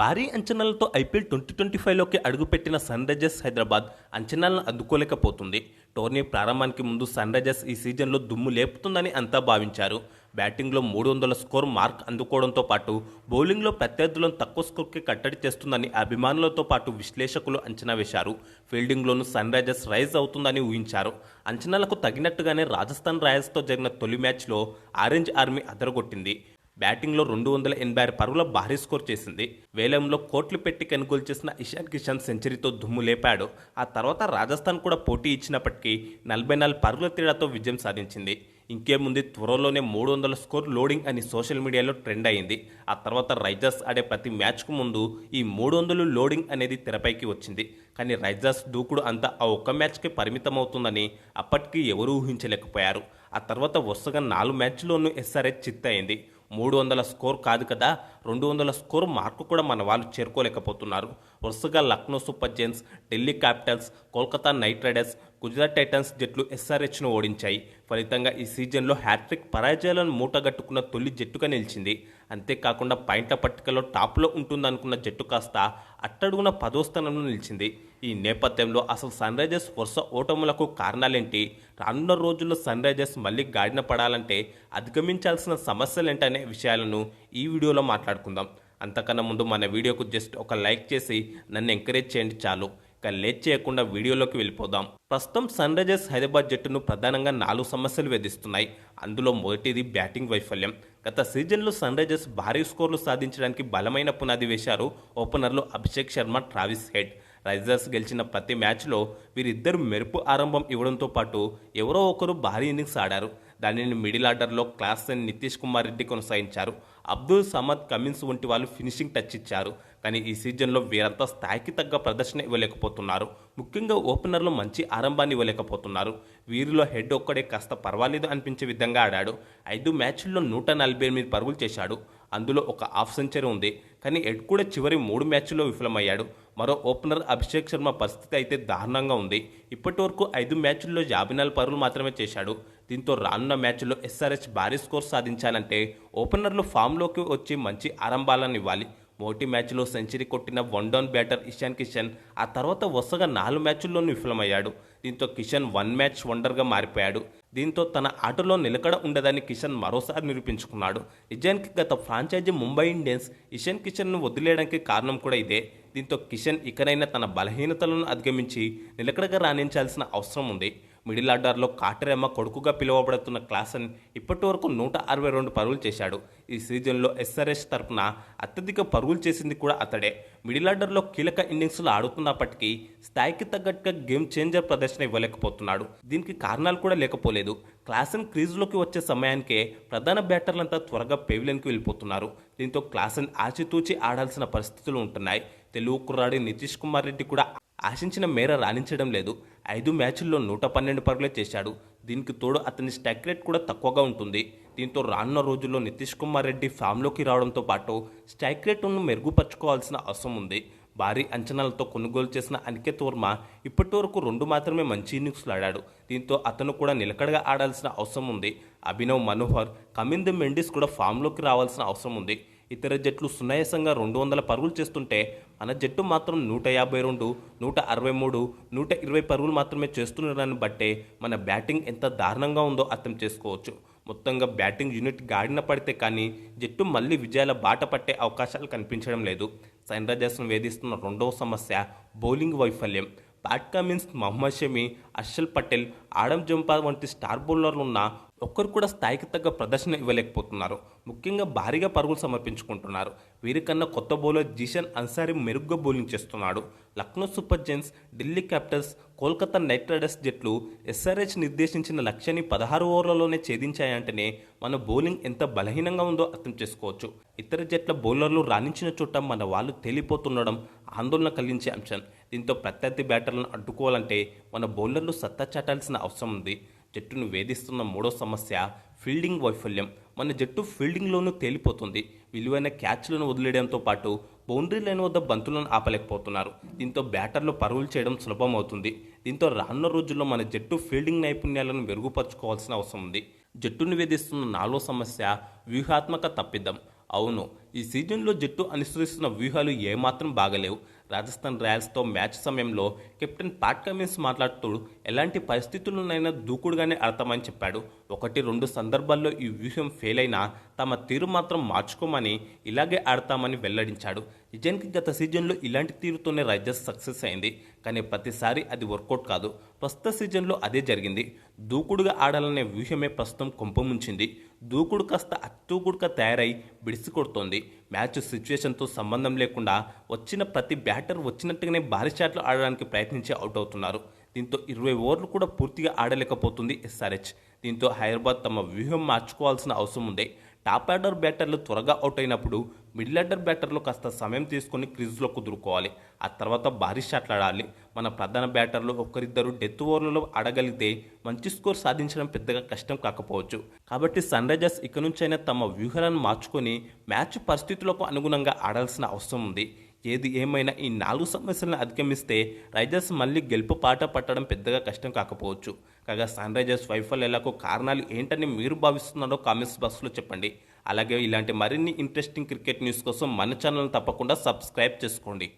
భారీ అంచనాలతో IPL twenty twenty ఫైవ్లోకి అడుగుపెట్టిన సన్ రైజర్స్ హైదరాబాద్ అంచనాలను అందుకోలేకపోతుంది. టోర్నీ ప్రారంభానికి ముందు సన్ రైజర్స్ ఈ సీజన్లో దుమ్ము లేపుతుందని అంతా భావించారు. బ్యాటింగ్లో మూడు వందల స్కోర్ మార్క్ అందుకోవడంతో పాటు బౌలింగ్లో ప్రత్యర్థులను తక్కువ స్కోర్కి కట్టడి చేస్తుందని అభిమానులతో పాటు విశ్లేషకులు అంచనా వేశారు. ఫీల్డింగ్లోనూ సన్ రైజర్స్ రైజ్ అవుతుందని ఊహించారు. అంచనాలకు తగినట్టుగానే రాజస్థాన్ రాయల్స్తో జరిగిన తొలి మ్యాచ్లో ఆరెంజ్ ఆర్మీ అదరగొట్టింది. బ్యాటింగ్లో రెండు వందల ఎనభై ఆరు పరుగుల భారీ స్కోర్ చేసింది. వేలంలో కోట్లు పెట్టి కొనుగోలు చేసిన ఇషాన్ కిషన్ సెంచరీతో దుమ్ము లేపాడు. ఆ తర్వాత రాజస్థాన్ కూడా పోటీ ఇచ్చినప్పటికీ నలభై నాలుగు పరుగుల తేడాతో విజయం సాధించింది. ఇంకేముంది త్వరలోనే మూడు వందల స్కోర్ లోడింగ్ అని సోషల్ మీడియాలో ట్రెండ్ అయింది. ఆ తర్వాత రైజర్స్ ఆడే ప్రతి మ్యాచ్కు ముందు ఈ మూడు వందలు లోడింగ్ అనేది తెరపైకి వచ్చింది. కానీ రైజర్స్ దూకుడు అంతా ఆ ఒక్క మ్యాచ్కి పరిమితమవుతుందని అప్పటికీ ఎవరూ ఊహించలేకపోయారు. ఆ తర్వాత వరుసగా నాలుగు మ్యాచ్లోనూ ఎస్ఆర్హెచ్ చిత్తయింది. మూడు వందల స్కోర్ కాదు కదా రెండు వందల స్కోర్ మార్కు కూడా మన వాళ్ళు చేరుకోలేకపోతున్నారు. వరుసగా Lucknow super giants Delhi capitals Kolkata knight riders Gujarat titans జట్లు ఎస్ఆర్హెచ్ను ఓడించాయి. ఫలితంగా ఈ సీజన్లో హ్యాట్రిక్ పరాజయాలను మూటగట్టుకున్న తొలి జట్టుగా నిలిచింది. అంతేకాకుండా పాయింట్ల పట్టికలో టాప్లో ఉంటుందనుకున్న జట్టు కాస్త అట్టడుగున పదో స్థానంలో నిలిచింది. ఈ నేపథ్యంలో అసలు సన్ రైజర్స్ వరుస ఓటములకు కారణాలేంటి? రానున్న రోజుల్లో సన్ రైజర్స్ మళ్ళీ గాడిన పడాలంటే అధిగమించాల్సిన సమస్యలేంటనే విషయాలను ఈ వీడియోలో మాట్లాడుకుందాం. అంతకన్నా ముందు మన వీడియోకు జస్ట్ ఒక లైక్ చేసి నన్ను ఎంకరేజ్ చేయండి చాలు. ఇక లేట్ చేయకుండా వీడియోలోకి వెళ్ళిపోదాం. ప్రస్తుతం సన్ రైజర్స్ హైదరాబాద్ జట్టును ప్రధానంగా నాలుగు సమస్యలు వేధిస్తున్నాయి. అందులో మొదటిది బ్యాటింగ్ వైఫల్యం. గత సీజన్లో సన్ రైజర్స్ భారీ స్కోర్లు సాధించడానికి బలమైన పునాది వేశారు ఓపెనర్లు Abhishek Sharma Travis Head. Risers గెలిచిన ప్రతి మ్యాచ్లో వీరిద్దరు మెరుపు ఆరంభం ఇవ్వడంతో పాటు ఎవరో ఒకరు భారీ ఇన్నింగ్స్ ఆడారు. దానిని మిడిల్ ఆర్డర్లో క్లాస్ నితీష్ కుమార్ రెడ్డి కొనసాగించారు. అబ్దుల్ సమద్ కమిన్స్ వంటి వాళ్ళు ఫినిషింగ్ టచ్ ఇచ్చారు. కానీ ఈ సీజన్లో వీరంతా స్థాయికి తగ్గ ప్రదర్శన ఇవ్వలేకపోతున్నారు. ముఖ్యంగా ఓపెనర్లు మంచి ఆరంభాన్ని ఇవ్వలేకపోతున్నారు. వీరిలో హెడ్ ఒక్కడే కాస్త పర్వాలేదు అనిపించే విధంగా ఆడాడు. ఐదు మ్యాచ్ల్లో నూట నలభై ఎనిమిది పరుగులు చేశాడు. అందులో ఒక హాఫ్ సెంచరీ ఉంది. కానీ హెడ్ కూడా చివరి మూడు మ్యాచ్ల్లో విఫలమయ్యాడు. మరో ఓపెనర్ అభిషేక్ శర్మ పరిస్థితి అయితే దారుణంగా ఉంది. ఇప్పటి వరకు ఐదు మ్యాచ్ల్లో యాభై నాలుగు పరుగులు మాత్రమే చేశాడు. దీంతో రానున్న మ్యాచ్లో ఎస్ఆర్హెచ్ భారీ స్కోర్ సాధించాలంటే ఓపెనర్లు ఫామ్లోకి వచ్చి మంచి ఆరంభాలను ఇవ్వాలి. మొదటి మ్యాచ్లో సెంచరీ కొట్టిన one down batter Ishan Kishan ఆ తర్వాత వరుసగా నాలుగు మ్యాచ్ల్లోనూ విఫలమయ్యాడు. దీంతో కిషన్ వన్ మ్యాచ్ వండర్గా మారిపోయాడు. దీంతో తన ఆటలో నిలకడ ఉండదని కిషన్ మరోసారి నిరూపించుకున్నాడు. నిజానికి గత ఫ్రాంచైజీ ముంబై ఇండియన్స్ ఇషాన్ కిషన్ను వదిలేయడానికి కారణం కూడా ఇదే. దీంతో కిషన్ ఇకనైనా తన బలహీనతలను అధిగమించి నిలకడగా రాణించాల్సిన అవసరం ఉంది. మిడిల్ ఆర్డర్లో కాటరేమ కొడుకుగా పిలువబడుతున్న క్లాసన్ ఇప్పటి వరకు నూట అరవై రెండు పరుగులు చేశాడు. ఈ సీజన్లో ఎస్ఆర్ఎస్ తరఫున అత్యధిక పరుగులు చేసింది కూడా అతడే. మిడిల్ ఆర్డర్లో కీలక ఇన్నింగ్స్లో ఆడుతున్నప్పటికీ స్థాయికి తగ్గట్టుగా గేమ్ చేంజర్ ప్రదర్శన ఇవ్వలేకపోతున్నాడు. దీనికి కారణాలు కూడా లేకపోలేదు. క్లాసన్ క్రీజ్లోకి వచ్చే సమయానికే ప్రధాన బ్యాటర్లంతా త్వరగా పెవిలియన్కి వెళ్ళిపోతున్నారు. దీంతో క్లాసన్ ఆచితూచి ఆడాల్సిన పరిస్థితులు ఉంటున్నాయి. తెలుగు కుర్రాడి నితీష్ కుమార్ రెడ్డి కూడా ఆశించిన మేర రాణించడం లేదు. ఐదు మ్యాచ్ల్లో నూట పన్నెండు పరుగులే చేశాడు. దీనికి తోడు అతని స్టాక్ రేట్ కూడా తక్కువగా ఉంటుంది. దీంతో రానున్న రోజుల్లో నితీష్ కుమార్ రెడ్డి ఫామ్లోకి రావడంతో పాటు స్ట్రైక్ రేటును మెరుగుపరచుకోవాల్సిన అవసరం ఉంది. భారీ అంచనాలతో కొనుగోలు చేసిన అనికేత్ వర్మ ఇప్పటి వరకు రెండు మాత్రమే మంచి ఇన్నింగ్స్లు ఆడాడు. దీంతో అతను కూడా నిలకడగా ఆడాల్సిన అవసరం ఉంది. అభినవ్ మనోహర్ కమింద్ మెండిస్ కూడా ఫామ్లోకి రావాల్సిన అవసరం ఉంది. ఇతర జట్లు సునాయాసంగా రెండు వందల పరుగులు చేస్తుంటే మన జట్టు మాత్రం నూట యాభై రెండు నూట అరవై మూడు నూట ఇరవై పరుగులు మాత్రమే చేస్తున్నారని బట్టే మన బ్యాటింగ్ ఎంత దారుణంగా ఉందో అర్థం చేసుకోవచ్చు. మొత్తంగా బ్యాటింగ్ యూనిట్ గాడిన పడితే కానీ జట్టు మళ్ళీ విజయాల బాట పట్టే అవకాశాలు కనిపించడం లేదు. సన్ రైజర్స్ను వేధిస్తున్న రెండవ సమస్య బౌలింగ్ వైఫల్యం. Pat Cummins Mohammed Shami Harshal Patel Adam Zampa వంటి స్టార్ బౌలర్లు ఉన్న ఒక్కరు కూడా స్థాయికి తగ్గ ప్రదర్శన ఇవ్వలేకపోతున్నారు. ముఖ్యంగా భారీగా పరుగులు సమర్పించుకుంటున్నారు. వీరికన్నా కొత్త బౌలర్ జీషన్ అన్సారీ మెరుగ్గా బౌలింగ్ చేస్తున్నాడు. Lucknow super giants Delhi capitals Kolkata knight riders జట్లు ఎస్ఆర్హెచ్ నిర్దేశించిన లక్ష్యాన్ని పదహారు ఓవర్లలోనే ఛేదించాయంటేనే మన బౌలింగ్ ఎంత బలహీనంగా ఉందో అర్థం చేసుకోవచ్చు. ఇతర జట్ల బౌలర్లు రాణించిన చోట మన వాళ్ళు తేలిపోతుండడం ఆందోళన కలిగించే అంశం. దీంతో ప్రత్యర్థి బ్యాటర్లను అడ్డుకోవాలంటే మన బౌలర్లు సత్తా చాటాల్సిన అవసరం ఉంది. జట్టును వేధిస్తున్న మూడో సమస్య ఫీల్డింగ్ వైఫల్యం. మన జట్టు ఫీల్డింగ్లోనూ తేలిపోతుంది. విలువైన క్యాచ్లను వదిలేయడంతో పాటు బౌండరీ లైన్ వద్ద బంతులను ఆపలేకపోతున్నారు. దీంతో బ్యాటర్లు పరుగులు చేయడం సులభం అవుతుంది దీంతో రానున్న రోజుల్లో మన జట్టు ఫీల్డింగ్ నైపుణ్యాలను మెరుగుపరచుకోవాల్సిన అవసరం ఉంది. జట్టును వేధిస్తున్న నాలుగో సమస్య వ్యూహాత్మక తప్పిద్దం అవును ఈ సీజన్లో జట్టు అనుసరిస్తున్న వ్యూహాలు ఏమాత్రం బాగలేవు. రాజస్థాన్ రాయల్స్తో మ్యాచ్ సమయంలో కెప్టెన్ పాట్ కమిన్స్ మాట్లాడుతూ ఎలాంటి పరిస్థితుల్లోనైనా దూకుడుగానే ఆడతామని చెప్పాడు. ఒకటి రెండు సందర్భాల్లో ఈ వ్యూహం ఫెయిల్ అయినా తమ తీరు మాత్రం మార్చుకోమని ఇలాగే ఆడతామని వెల్లడించాడు. నిజానికి గత సీజన్లో ఇలాంటి తీరుతోనే రైజర్స్ సక్సెస్ అయింది. కానీ ప్రతిసారి అది వర్కౌట్ కాదు. ప్రస్తుత సీజన్లో అదే జరిగింది. దూకుడుగా ఆడాలనే వ్యూహమే ప్రస్తుతం కొంపముంచింది దూకుడు కాస్త అత్తూకుడుగా తయారై బిడిసి కొడుతోంది. మ్యాచ్ సిచ్యువేషన్తో సంబంధం లేకుండా వచ్చిన ప్రతి బ్యాటర్ వచ్చినట్టుగానే భారీ షాట్లు ఆడడానికి ప్రయత్నించి అవుట్ అవుతున్నారు. దీంతో ఇరవై ఓవర్లు కూడా పూర్తిగా ఆడలేకపోతుంది ఎస్ఆర్హెచ్. దీంతో హైదరాబాద్ తమ వ్యూహం మార్చుకోవాల్సిన అవసరం ఉంది టాప్ ఆర్డర్ బ్యాటర్లు త్వరగా అవుట్ అయినప్పుడు మిడిల్ ఆర్డర్ బ్యాటర్లు కాస్త సమయం తీసుకొని క్రీజ్లో కుదురుకోవాలి ఆ తర్వాత భారీ షాట్లు ఆడాలి. మన ప్రధాన బ్యాటర్లు ఒకరిద్దరు డెత్ ఓవర్లలో ఆడగలిగితే మంచి స్కోర్ సాధించడం పెద్దగా కష్టం కాకపోవచ్చు. కాబట్టి సన్ రైజర్స్ ఇక నుంచైనా తమ వ్యూహాలను మార్చుకొని మ్యాచ్ పరిస్థితులకు అనుగుణంగా ఆడాల్సిన అవసరం ఉంది. ఏది ఏమైనా ఈ నాలుగు సమస్యలను అధిగమిస్తే రైజర్స్ మళ్ళీ గెలుపు పాట పట్టడం పెద్దగా కష్టం కాకపోవచ్చు. కాగా సన్ రైజర్స్ వైఫల్యాలకు కారణాలు ఏంటని మీరు భావిస్తున్నారో కామెంట్స్ బాక్స్లో చెప్పండి. అలాగే ఇలాంటి మరిన్ని ఇంట్రెస్టింగ్ క్రికెట్ న్యూస్ కోసం మన ఛానల్ తప్పకుండా సబ్స్క్రైబ్ చేసుకోండి.